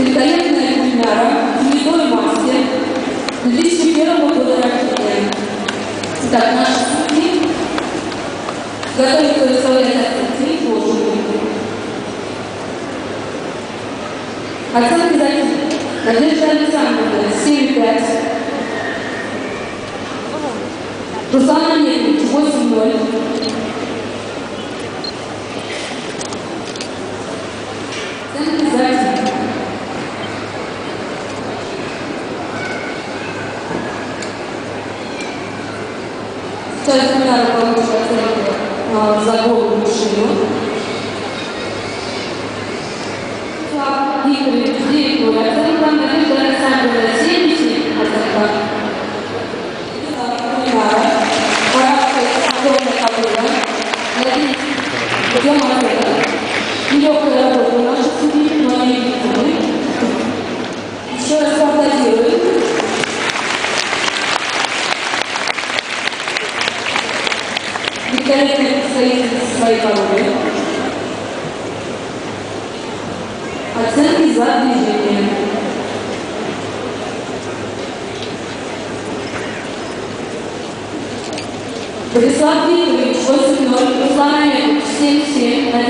великолепная кулинара, гнедой мастер, 2001 года рождения. Так, наши судьи готовы представлять отцы Божию. Оценки такие. Надежда Александровна, 7,5. Руслан Олегович, 8,0. Оценки за один. Гульнара получит оценку а, за голову. Слав Игоревич, 9 0. Оценка Надежда Александровна, 70. Оценка. Гульнара. Парадка Антона Кабыла. Надеюсь, идем оценка. Нелегкая Великолепный представитель своей породы. Оценки за движение. Владислав Викторович, 8-0, Руслан Олегович, 7-7, Надежда Александровна, 8-5,